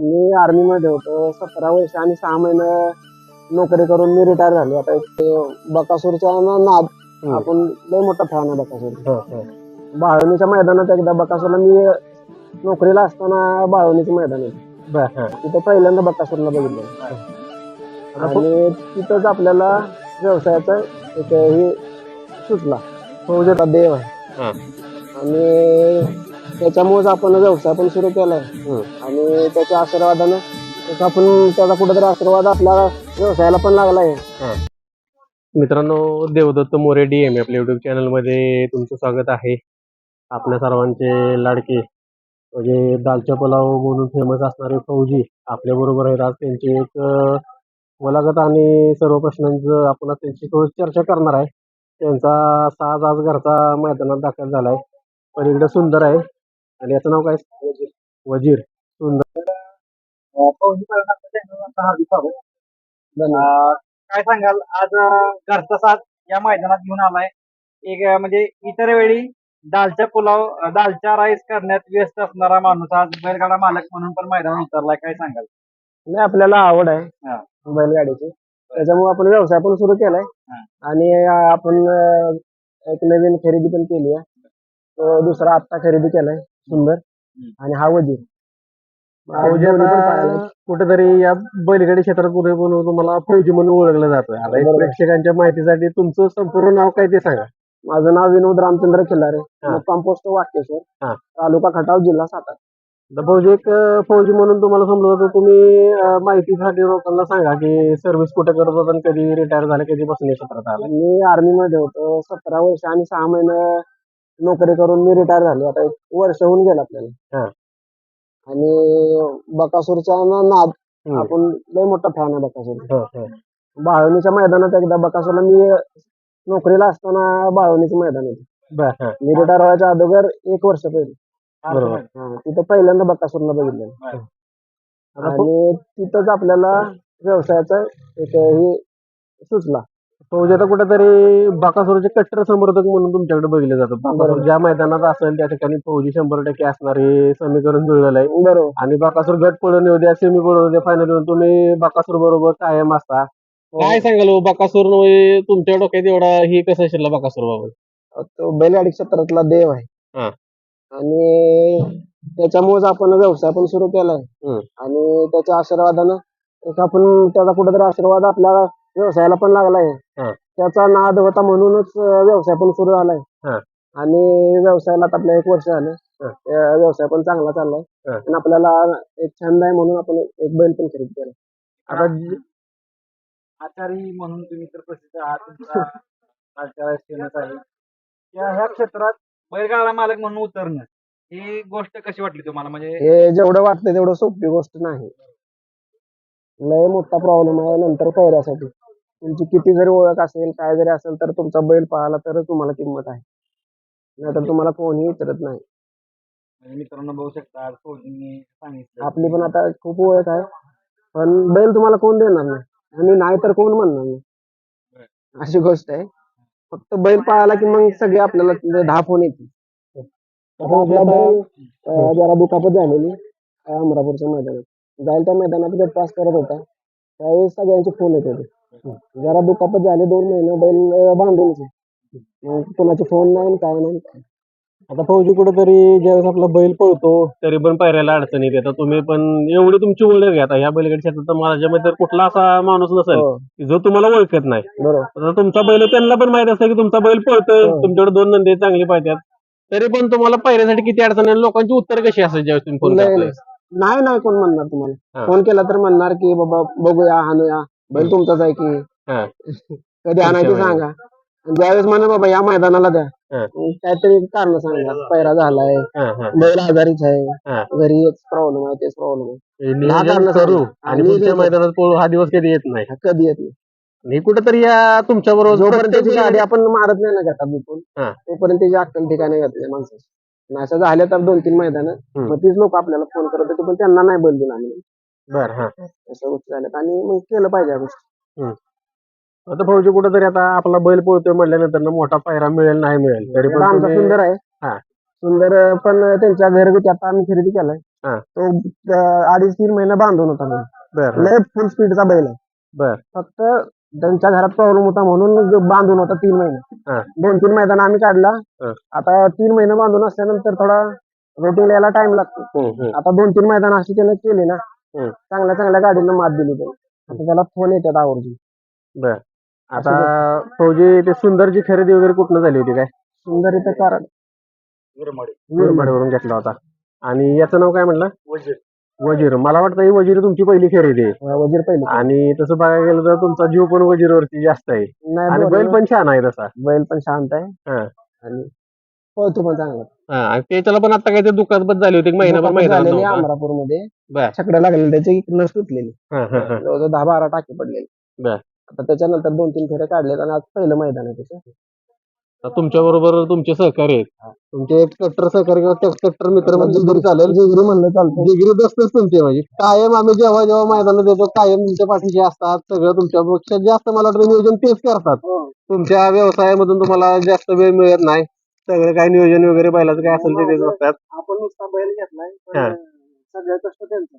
मी army मध्ये होतो. सतरा वर्ष आणि सहा महिने नोकरी करून मी रिटायर झालो. आता एक बकासूरच्या ना- नाद. आपण लय मोठा फॅन आहे बकासूर. हो, हो. बाळवणीच्या मैदानात एकदा बकासूरला मी नोकरीला असताना बाळवणीचं मैदान आहे हा. तिथं पहिल्यांदा बकासूरला बघितलं. आणि तिथंच आपल्याला व्यवसायाचा एक हे सुचला फौजेचा देव आहे. हा. आणि त्याच्यामुळेच आपण व्यवसाय पण सुरू केलाय. आणि त्याच्या आशीर्वादानं आपण त्याचा कुठेतरी आशीर्वाद आपल्या व्यवसायाला पण लागलाय. मित्रांनो देवदत्त मोरे डी एम आपल्या युट्यूब चॅनलमध्ये तुमचं स्वागत आहे. आपल्या सर्वांचे लाडके म्हणजे दालच्या पुलाव म्हणून फेमस असणारे फौजी आपल्या बरोबर आहेत आज त्यांची एक मुलाखत आणि सर्व प्रश्नांचं आपण त्यांची थोडी चर्चा करणार आहे. त्यांचा साज आज घरचा मैदानात दाखल झालाय. पलीकडे सुंदर आहे. आणि याचं नाव काय? वजीर. सुंदर. काय सांगाल? आज घरचा साथ या मैदानात घेऊन आलाय. एक म्हणजे इतर वेळी दालच्या पुलाव अं, दालच्या राईस करण्यात व्यस्त असणारा माणूस आज बैलगाडा मालक म्हणून पण मैदानात उतरलाय. काय सांगाल? नाही आपल्याला आवड आहे. बैलगाडीची. त्याच्यामुळे आपण व्यवसाय पण सुरू केलाय. आणि आपण एक नवीन खरेदी पण केली आहे. दुसरा आत्ता खरेदी केलाय. सुंदर. आणि हा वजीर. कुठेतरी या बैलगाडी क्षेत्रात पुढे म्हणून तुम्हाला फौजी म्हणून ओळखलं जातं आता एक बरोबर. प्रेक्षकांच्या माहितीसाठी तुमचं संपूर्ण नाव काय ते सांगा. माझं नाव विनोद रामचंद्र खिल्लारे. हा. मुक्काम पोस्ट वाकेश्वर हा. तालुका खटाव जिल्हा सातारा. आता फौजी एक अं, फौजी म्हणून तुम्हाला समजलं जातं तुम्ही अं, माहितीसाठी लोकांना सांगा की सर्व्हिस कुठे करत होता आणि कधी रिटायर झाले कधीपासून या क्षेत्रात आला मी आर्मी मध्ये होतो. सतरा वर्ष आणि सहा महिने नोकरी करून मी रिटायर झालो. आता एक वर्ष होऊन गेलं आपल्याला. हा. आणि बकासूरच्या ना- नाद. हम्म. आपण लय मोठा फॅन आहे बकासूर हो, हो. बाळवणीच्या मैदानात एकदा बकासूरला मी नोकरीला असताना बाळवणीचं मैदान होतं बर हा. मी रिटायर व्हायच्या अगोदर एक वर्ष पहिले. बरोबर. हा, तिथं पहिल्यांदा बकासूरला बघितलं आता आणि तिथंच आपल्याला व्यवसायाचा एक हे सुचला. फौजी आता कुठेतरी बाकासोरचे कट्टर समर्थक म्हणून तुमच्याकडे बघितले जातात. बाकासोर. ज्या मैदानात असेल त्या ठिकाणी फौजी शंभर टक्के असणार हे समीकरण जुळलेलं आहे. बरोबर. आणि बाकासूर गट पळून येऊ द्या सेमी पळून येऊ द्या फायनल येऊन तुम्ही बाकासूर बरोबर कायम असता. काय सांगाल हो, बाकासूर म्हणजे तुमच्या डोक्यात एवढा ही कसं शिरला बाकासूर बाबा तो बैलगाडी क्षेत्रातला देव आहे. हा. आणि त्याच्यामुळेच आपण व्यवसाय पण सुरू केलाय. हम्म. आणि त्याच्या आशीर्वादानं एक आपण त्याचा कुठेतरी आशीर्वाद आपल्या व्यवसायाला पण लागलाय. हा. त्याचा नाद होता म्हणूनच अं, व्यवसाय पण सुरू झालाय. हा. आणि व्यवसायाला आता आपल्या एक वर्ष झालं. हा. अं, व्यवसाय पण चांगला चाललाय. हा. आणि आपल्याला एक छंद आहे म्हणून आपण एक बैल पण खरेदी केला आता जी- आचारी म्हणून तुम्ही तर प्रसिद्ध आहात. तुमचा फेमस आहे. ह्या क्षेत्रात बैलगाडा मालक म्हणून उतरणं ही गोष्ट कशी वाटली तुम्हाला? म्हणजे हे जेवढं वाटतं तेवढं सोपी गोष्ट नाही. लय मोठा प्रॉब्लेम आहे नंतर पैऱ्यासाठी तुमची किती जरी ओळख असेल काय जरी असेल तर तुमचा बैल पाहिला तरच तुम्हाला किंमत आहे. नाहीतर तुम्हाला कोणीही विचारत नाही. म्हणजे मित्रांनो बघू शकता आज फौजींनी सांगितलं. आपली पण आता खूप ओळख आहे. पण बैल तुम्हाला कोण देणार नाही? आणि नाही तर कोण म्हणणार नाही? अशी गोष्ट आहे. फक्त बैल पाळाला की मग सगळे आपल्याला तिथे दहा फोन येतील. आता आपला बैल अं, जरा दुखापत झालेली अमरापूरच्या मैदानात. जाईल त्या मैदानात गट पास करत होता. त्यावेळेस सगळ्यांचे फोन येत होते. जरा दुखापत झाली दोन महिने बैल बांधूनच. मग कोणाचे फोन नाही काय नाही. आता फौजी कुठेतरी ज्यावेळेस आपला बैल पळतो तरी पण पायऱ्याला अडचण येते आता तुम्ही पण एवढी तुमची ओळख आता. या बैलगाडी क्षेत्रात तर माझ्या मध्ये कुठला असा माणूस नसेल हो, की जो तुम्हाला ओळखत नाही. बरोबर. तुमचा बैल त्यांना पण माहीत असतं की तुमचा बैल पळतोय. हो. तुमच्याकडे दोन नंदी चांगली पाहतात. तरी पण तुम्हाला पायऱ्यासाठी किती अडचण लोकांची उत्तर कशी असायची ज्यावेळेस तुम्ही फोन नाही नाही कोण म्हणणार तुम्हाला हा. फोन केला तर म्हणणार की बाबा बघूया हाणूया बैल तुमचाच आहे की हा. कधी आणायचे तुमच्या सांगा आणि ज्यावेळेस म्हणा बाबा या मैदानाला द्या हा. काहीतरी कारण सांगा पैरा झालाय हा, हा. बैल आजारीच हा. आहे घरी प्रॉब्लेम आहे तेच प्रॉब्लेम आहे हे नियोजन करू. आणि पुढच्या. मैदानात पळू हा दिवस कधी येत नाही हा कधी येत नाही आणि कुठेतरी या तुमच्या बरोबर जोपर्यंत त्याची गाडी आपण मारत नाही ना विकून हा. तोपर्यंत त्याची अक्कल ठिकाणी येत नाही माणसाची आणि असं झालं तर दोन तीन मैदान. हम्म. मग तीच लोक आपल्याला फोन करत होते पण त्यांना नाही बैल दिला आम्ही बर हा. अशा गोष्टी झाल्यात. आणि मग केलं पाहिजे या गोष्टी. आता फौजी कुठेतरी आता आपला बैल पळतोय म्हटल्यानंतर ना मोठा पायरा मिळेल नाही मिळेल तरी पण आमचा तुम्ही- सुंदर आहे. हा. सुंदर पण त्यांच्या घरगुती आता आम्ही खरेदी केलाय. हा. तो अं, अडीच तीन महिने बांधून होता. बैल. बर लय फुल स्पीडचा बैल आहे. बर. फक्त त्यांच्या घरात प्रॉब्लेम होता म्हणून बांधून होता तीन हा. महिने दोन तीन मैदान आम्ही काढला. हा. आता तीन महिने बांधून असल्यानंतर थोडा रेटिंग यायला टाइम लागतो. आता दोन तीन मैदान अशी त्याने केली ना. चांगल्या चांगल्या गाडीनं मात दिली त्याने. आता त्याला फोन येतात आवर्जून बर. आता फौजी ते सुंदरची खरेदी वगैरे कुठनं झाली होती काय? सुंदर इथं कारण. विरमाडीवरून घेतला होता. आणि याचं नाव काय म्हणलं वजीर. मला वाटतं ही वजीर तुमची पहिली खरेदी आहे. वजीर पहिले आणि तसं बघायला गेलं तर तुमचा जीव पण वजीरवरती जास्त आहे. आणि बैल पण छान आहे तसा. बैल पण शांत आहे. हा. आणि पळतो पण चांगला. हा आणि त्याच्याला पण आता काय ते दुखापत झाली होती महिनाभर झालेली नव्हता. अमरापूरमध्ये बर. छकडे लागलेली त्याची नस तुटलेली. हा, हा, हा. जवळजवळ दहा बारा टाके पडलेले. बर. आता त्याच्यानंतर दोन तीन फेऱ्या काढलेत आणि आज पहिलं मैदान आहे त्याचं. तुमच्या बरोबर तुमचे सहकारी आहेत. तुमचे एक कट्टर सहकारी किंवा कट्टर मित्र म्हणजे जरी चालेल. जिगरी म्हणलं चालतं डिग्री दसतच तुमचे म्हणजे. कायम आम्ही जेव्हा जेव्हा मैदानात येतो कायम तुमच्या पाठीशी असतात. सगळं तुमच्यापेक्षा जास्त मला वाटतं नियोजन तेच करतात. तुमच्या व्यवसायामधून तुम्हाला जास्त वेळ मिळत नाही. सगळं काय नियोजन वगैरे बैलाचं काय असेल ते तेच बघतात आपण नुसता बैल घेतलाय पण हा. सगळं कष्ट त्यांचं.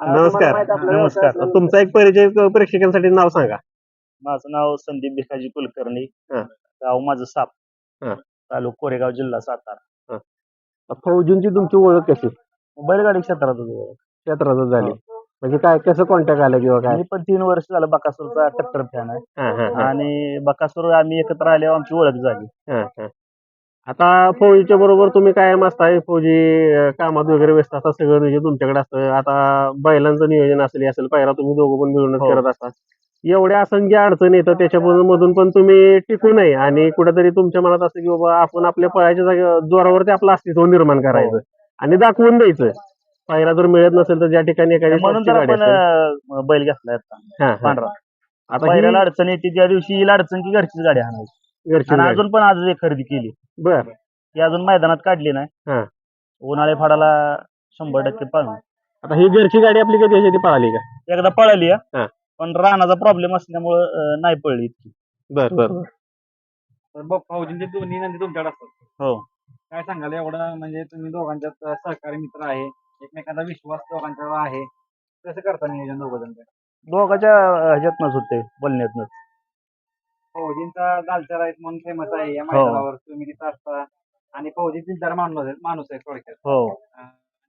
आणि नमस्कार. नमस्कार. तुमचा एक परिचय क- प्रेक्षकांसाठी नाव सांगा. माझं नाव संदीप भिकाजी कुलकर्णी. हा. गाव माझं साप. हा. तालुका कोरेगाव जिल्हा सातारा. फौजींची तुमची ओळख कशी? बैलगाडी क्षेत्रात होतो क्षेत्रातच झाली. म्हणजे काय कसं कॉन्टॅक्ट आलं किंवा काय? मी पण तीन वर्ष झालं बकासूरचा कट्टर फॅन आहे. हा, हा, हा. आणि बकासूर आम्ही एकत्र आल्यावर आमची ओळख झाली. हा, हा. आता फौजीच्या बरोबर तुम्ही कायम असताय फौजी अं, कामात वगैरे व्यस्त असतात सगळं म्हणजे तुमच्याकडे असतं. आता बैलांचं नियोजन असेल हे असेल पायरा तुम्ही दोघं पण मिळूनच हो. करत असतात एवढ्या असंख्य अडचणी येतात त्याच्यामधून पण तुम्ही टिकू नये. आणि कुठेतरी तुमच्या मनात असतं की बाबा आपण आपल्या पळाच्या जागे जोरावरती आपलं अस्तित्व निर्माण करायचं आणि दाखवून द्यायचं. पायरा जर मिळत नसेल तर ज्या ठिकाणी एखादी म्हणून टॉपची तर गाडी आपण असेल, अं, बैल घेतलाय आता. हा, हा. पांढरा. आता ही अडचण येते ज्या दिवशी येईल अडचण की घरचीच गाडी आणायची. घरची आणि. अजून पण आज एक खरेदी केली. बर. ती अजून मैदानात काढली नाही. हा. उन्हाळे फाडाला शंभर टक्के पाळून. आता ही घरची गाडी आपली कधी याच्यात पळाली का? एकदा पळाली हा. पण रानाचा प्रॉब्लेम असल्यामुळं अं, नाही पळली इतकी. बर बर. बर. तर फौजींचे दोन्ही नंदी तुमच्याकडे असतात. हो. काय सांगाल एवढं? म्हणजे तुम्ही दोघांच्यात सहकारी मित्र आहे एकमेकांचा विश्वास दोघांच्यावर आहे. कसं करता नियोजन दोघं जण? दोघाच्या ह्याच्यातनच होते बोलण्यातनच. फौजींचा दालचा राईस म्हणून फेमस आहे या हो. मैदानावर तुम्ही तिथं असता. आणि फौजी दिलदार माणूस आहे माणूस आहे थोडक्यात. हो.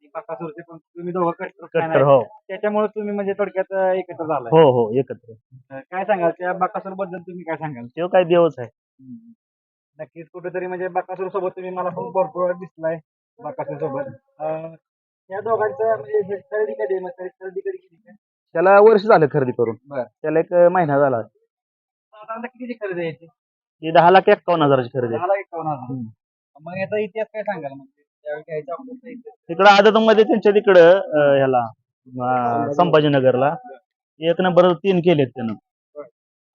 बकासूरचे पण तुम्ही दोघं कट्टर fan कट्टर आहे. हो त्याच्यामुळे तुम्ही म्हणजे थोडक्यात अं, एकत्र झालाय हो हो एकत्र अं, काय सांगाल त्या बकासूरबद्दल तुम्ही काय सांगाल तो काय देवच आहे नक्कीच कुठेतरी म्हणजे बकासूर सोबत तुम्ही मला पण भरपूर वेळा दिसलाय बकासूर सोबत अं, या दोघांचं म्हणजे हे खरेदी कधी आहे? मग खरेदी खरेदी कधी केली काय? त्याला वर्ष झालं खरेदी करून बर. त्याला एक महिना झाला साधारणतः किती खरेदी आहे याची? ही दहा लाख एक्कावन्न हजाराची खरेदी आहे. दहा लाख एकावन्न हजार. मग याचा इतिहास काय सांगाल म्हणजे तिकडं आदतमध्ये त्यांच्या तिकडं अं, ह्याला अं, संभाजीनगरला. एक नंबर तीन केलेत त्यानं.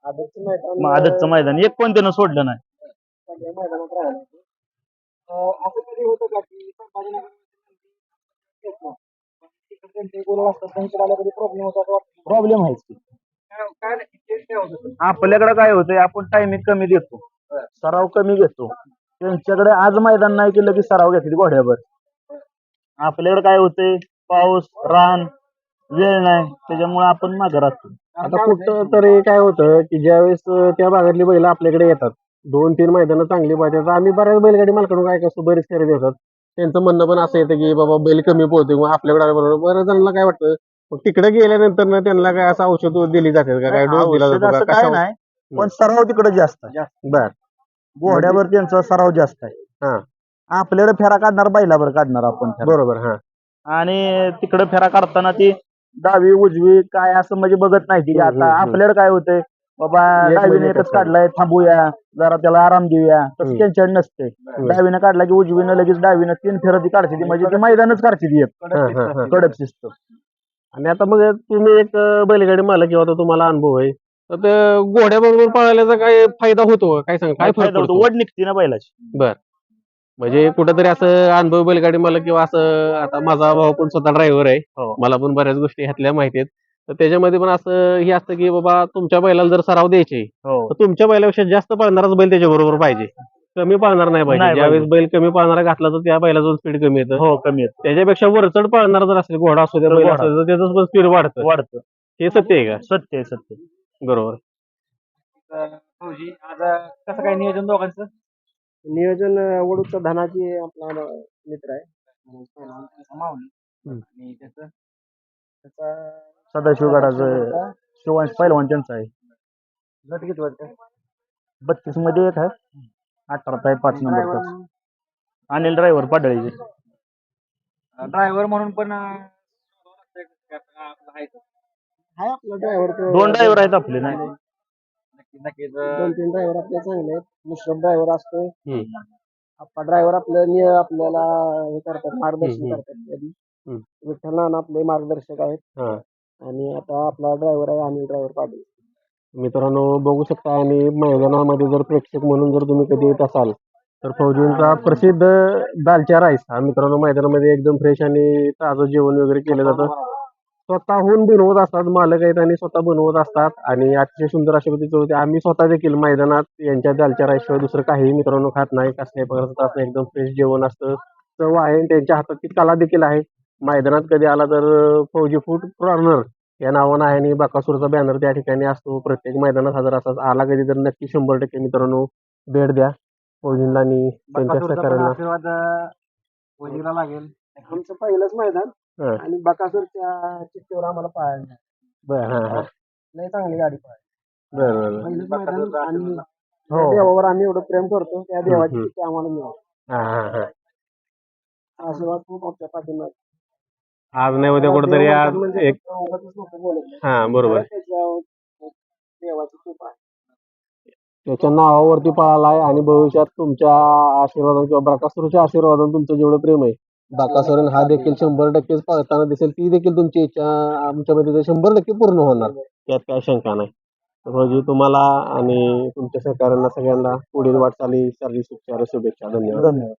आदतचं मैदान. मग आदतचं मैदान. एक पण त्यानं सोडलं नाही. सगळ्या मैदानात राहिलं अं, असं कधी होतं का की संभाजीनगर घेतलं. पण तिकडे त्यांचे गोल असतात त्यांच्याकडे आल्या कधी प्रॉब्लेम होतो असं वाटतं? प्रॉब्लेम आहेच की. काय काय नाही, इतिहास काय होत? होतं? आपल्याकडे काय होतंय आपण टायमिंग कमी देतो. सराव कमी घेतो. त्यांच्याकडे आज मैदान नाही केलं की सराव घेतली घोड्यावर. आपल्याकडे काय होतंय? पाऊस रान वेळ नाही. त्याच्यामुळे आपण मागे राहतो. आता? कुठं तरी काय होतं की ज्यावेळेस त्या भागातली बैल आपल्याकडे येतात. दोन तीन मैदानं चांगली पाहिजे आम्ही बऱ्याच बैलगाडी मालकडून काय कसं बरीच खरेदी होतात. त्यांचं म्हणणं पण असं येतं की बाबा बैल कमी पोहते मग आपल्याकडे बऱ्याच जणांना काय वाटतं? मग तिकडे गेल्यानंतर ना त्यांना काय असं औषध दिली जाते का? काय डोस दिला जातो काय? नाही पण सराव तिकडे जास्त. बर. घोड्यावर त्यांचा सराव जास्त आहे हा. आपल्याकडे फेरा काढणार बैलावर काढणार आपण फेरा. बरोबर हा आणि तिकडे फेरा काढताना ती डावी उजवी काय असं म्हणजे बघत नाही ती हम्म, आता हम्म, हम्म. आपल्याकडे काय होतंय बाबा एक डावीने म्हणजे एकच कसं? काढलाय थांबूया जरा त्याला आराम देऊया तसं हम्म. त्यांच्याकडे नसते डावीनं काढला की उजवीनं लगेच डावीनं तीन फेरं ती काढते ती म्हणजे ती मैदानच काढते ती एक हा, हा, हा. कडक शिस्त आणि आता मग तुम्ही एक अं, बैलगाडी मालक किंवा तुम्हाला अनुभव आहे तर घोड्याबरोबर पळायचा काय फायदा होतो का? काय सांग? काय फरक फायदा होतो? पडतो? वड निघते ना बैलाची. म्हणजे कुठेतरी असं अनुभव बैलगाडी मला किंवा असं आता माझा भाऊ पण स्वतः ड्रायव्हर आहे. हो. मला पण बऱ्याच गोष्टी ह्यातल्या माहिती आहेत. तर त्याच्यामध्ये पण असं हे असतं की बाबा तुमच्या बैलाला जर सराव द्यायचे हो. तर तुमच्या बैलापेक्षा जास्त पळणाराच बैल त्याच्या बरोबर पाहिजे. कमी पाळणार नाही पाहिजे. नाही ज्यावेळेस बैल कमी पाळणारा घातला तर त्या बैलाचं स्पीड कमी येतं. हो कमी येत. त्याच्यापेक्षा वरचढ पाळणारा जर असेल घोडा असू द्या बैल घोडा. असू द्या त्याचं पण स्पीड वाढतं. वाढतं. हे सत्य आहे का? सत्य आहे सत्य बरोबर. आज कसं काय नियोजन दोघांचं? नियोजन वडूचा धनाची आपला मित्र आहे. आणि त्याचं? त्याचा सदाशिवगडाचं शिवांश पहिलवान त्यांचा आहे. गट किती वाटतं बत्तीसमध्ये एक आहे. अठरा आहे पाच नंबर अनिल ड्रायव्हर पाडळीचे. ड्रायव्हर म्हणून पण अं, आपलं आहे तो. आहे आपला ड्रायव्हर दोन ड्रायव्हर आहेत आपले नाही नक्कीच दोन तीन ड्रायव्हर आपले चांगले आहेत. मुश्रफ ड्रायव्हर हम्म. आपला ड्रायव्हर आपलं नि- आपल्याला हे करतात मार्गदर्शन हम्म, करतात कधी. हम्म. विठ्ठल नाना आपले मार्गदर्शक आहेत. हा. आणि आता आपला ड्रायव्हर आहे अनिल ड्रायव्हर पाटील. मित्रांनो बघू शकता आणि मैदानामध्ये जर प्रेक्षक म्हणून जर तुम्ही कधी येत असाल तर फौजींचा प्रसिद्ध दालच्या राईस. हा मित्रांनो मैदानामध्ये एकदम फ्रेश आणि ताजं जेवण वगैरे केलं जातं. स्वतःहून बनवत असतात मालक आहेत आणि स्वतः बनवत असतात. आणि अतिशय सुंदर अशा पद्धतीचं होते. आम्ही स्वतः देखील मैदानात यांच्या दालच्या दुसरं काही मित्रांनो खात नाही. कसल्याही प्रकारचं त्रास नाही. एकदम फ्रेश जेवण असतं. चव आहे आणि त्यांच्या हातात ती कला देखील आहे. मैदानात कधी आला तर फौजी फूड कॉर्नर या नावानं आहे आणि बाकासूरचा बॅनर त्या ठिकाणी असतो. प्रत्येक मैदानात हजर असतात आला कधी तर नक्की शंभर टक्के मित्रांनो भेट द्या. फौजींना आणि त्यांच्या आशीर्वाद फौजीला लागेल. आमचं पहिलंच मैदान. हा. आणि बकासूरच्या चिठ्ठीवर आम्हाला पाहायला. बरं हां हां लय चांगली गाडी पाहायला बरं बरं पहिलंच बकासूरचा मैदान आणि आशीर्वाद. त्या हो देवावर आम्ही एवढं प्रेम करतो त्या देवाची हम्म. चिठ्ठी आम्हाला मिळाली हां हां हां आशीर्वाद खूप आमच्या पाठीमागे आज नाही उद्या कुठेतरी देव आज म्हणजे एक फक्त उगाचच लोकं बोलत नाही. हां बरोबर त्याच्यावर देवाची कृपा आहे त्याच्या नावावरती पळालाय आणि भविष्यात तुमच्या आशीर्वादाने किंवा बकासूरच्या आशीर्वादाने तुमचं जेवढं प्रेम आहे बकासूरन हा देखील शंभर टक्केच पळताना दिसेल. ती देखील तुमची इच्छा आमच्यामध्ये शंभर टक्के पूर्ण होणार. त्यात काय शंका नाही. रोजी तुम्हाला आणि तुमच्या सहकाऱ्यांना सगळ्यांना पुढील वाटचाली सर्व शुभेच्छा. धन्यवाद. धन्यवाद.